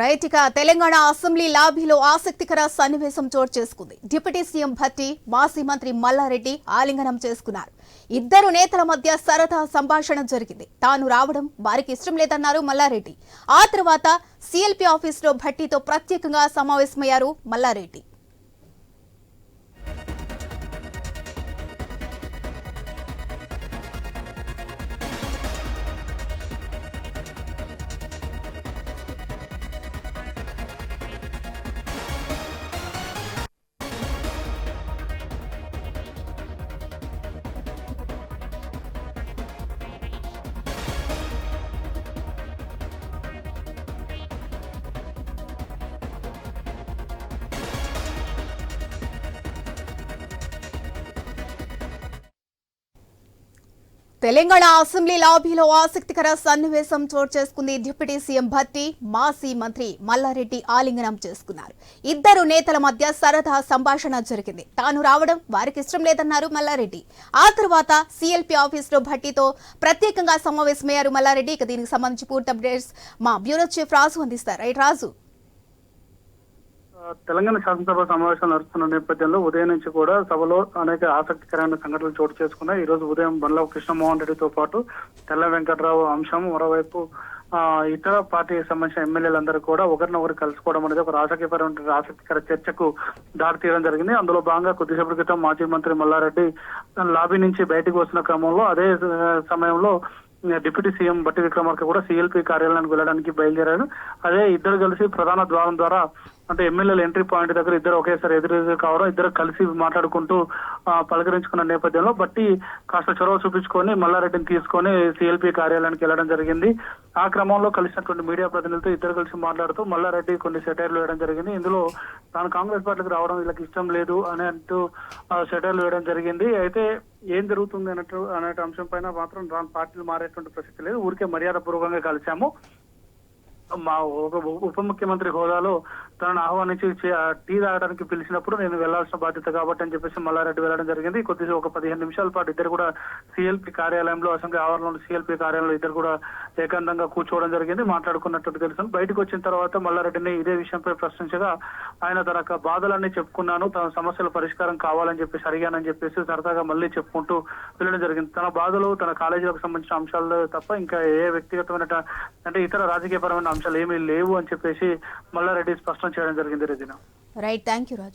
Right ఇక Telangana assembly లాబీలో ఆసక్తికర సన్నివేశం చోటు చేసుకుంది. డిప్యూటీ సీఎం భట్టి మాజీ మంత్రి మల్లారెడ్డి ఆలింగనం చేసుకున్నారు. ఇద్దరు నేతల మధ్య సరదా సంభాషణ జరిగింది. తాను రావడం వారికి ఇష్టం లేదన్నారు మల్లారెడ్డి. ఆ తర్వాత సిఎల్పి ఆఫీసులో భట్టితో ప్రత్యేకంగా సమావేశమయ్యారు మల్లారెడ్డి. తెలంగాణ అసెంబ్లీ లాబీలో ఆసక్తికర సన్నివేశం చోటు చేసుకుంది డిప్యూటీ సీఎం భట్టి మాజీ మంత్రి మల్లారెడ్డి ఆలింగనం చేసుకున్నారు. ఇద్దరు నేతల మధ్య సరదా సంభాషణ జరిగింది. తాను రావడం వారికి ఇష్టం లేదన్నారు మల్లారెడ్డి. ఆ తర్వాత సీఎల్పీ ఆఫీసులో భట్టితో ప్రత్యేకంగా సమావేశమయ్యారు మల్లారెడ్డి. ఇక దీనికి సంబంధించి పూర్తి అప్డేట్స్ మా బ్యూరో చీఫ్ రాజు అందిస్తారు. రైట్ రాజు. తెలంగాణ శాసనసభ సమావేశాలు నడుస్తున్న నేపథ్యంలో ఉదయం నుంచి కూడా సభలో అనేక ఆసక్తికరమైన సంఘటనలు చోటు చేసుకున్నాయి. ఈ రోజు ఉదయం బండ్ల కృష్ణమోహన్ రెడ్డితో పాటు తెల్ల వెంకట్రావు అంశం మరోవైపు ఆ, ఇతర పార్టీకి సంబంధించిన ఎమ్మెల్యేలందరూ కూడా ఒకరినొకరు కలుసుకోవడం అనేది ఒక రాజకీయపరమైన ఆసక్తికర చర్చకు దారి తీయడం జరిగింది. అందులో భాగంగా కొద్దిసేపటి క్రితం మాజీ మంత్రి మల్లారెడ్డి లాబీ నుంచి బయటకు వస్తున్న క్రమంలో అదే సమయంలో డిప్యూటీ సీఎం బట్టి విక్రమార్క కూడా సిఎల్పి కార్యాలయానికి వెళ్ళడానికి బయలుదేరారు. అదే ఇద్దరు కలిసి ప్రధాన ద్వారం ద్వారా అంటే ఎమ్మెల్యేల ఎంట్రీ పాయింట్ దగ్గర ఇద్దరు ఒకేసారి ఎదురు ఎదురు కావడం ఇద్దరు కలిసి మాట్లాడుకుంటూ పలకరించుకున్న నేపథ్యంలో బట్టి కాస్త చొరవ చూపించుకొని మల్లారెడ్డిని తీసుకొని సిఎల్పి కార్యాలయానికి వెళ్ళడం జరిగింది. ఆ క్రమంలో కలిసినటువంటి మీడియా ప్రతినిధులతో ఇద్దరు కలిసి మాట్లాడుతూ మల్లారెడ్డి కొన్ని సెటైర్లు వేయడం జరిగింది. ఇందులో తాను కాంగ్రెస్ పార్టీకి రావడం వీళ్ళకి ఇష్టం లేదు అని అంటూ సెటైర్లు వేయడం జరిగింది. అయితే ఏం జరుగుతుంది అన్నట్టు అనే అంశం పైన మాత్రం పార్టీలు మారేటువంటి ప్రసక్తి లేదు. ఊరికే మర్యాద పూర్వకంగా కలిశాము మా ఒక ఉప ముఖ్యమంత్రి హోదాలో తనను ఆహ్వానించి టీ తాగడానికి పిలిచినప్పుడు నేను వెళ్ళాల్సిన బాధ్యత కాబట్టి అని చెప్పేసి మల్లారెడ్డి వెళ్ళడం జరిగింది. కొద్దిగా ఒక పదిహేను నిమిషాల పాటు ఇద్దరు కూడా సిఎల్పి కార్యాలయంలో అసెంబ్లీ ఆవరణలో సిఎల్పి కార్యాలయంలో ఇద్దరు కూడా ఏకాంతంగా కూర్చోవడం జరిగింది. మాట్లాడుకున్నట్టు తెలుసు. బయటకు వచ్చిన తర్వాత మల్లారెడ్డిని ఇదే విషయంపై ప్రశ్నించగా ఆయన తన బాధలన్నీ చెప్పుకున్నాను. తన సమస్యల పరిష్కారం కావాలని చెప్పేసి అడిగానని చెప్పేసి సరదాగా మళ్ళీ చెప్పుకుంటూ వెళ్ళడం జరిగింది. తన బాధలు తన కాలేజీలకు సంబంధించిన అంశాలు తప్ప ఇంకా ఏ వ్యక్తిగతమైన అంటే ఇతర రాజకీయపరమైన అంశాలు ఏమీ లేవు అని చెప్పేసి మల్లారెడ్డి స్పష్టం చేయడం జరిగింది Regina right thank you Raju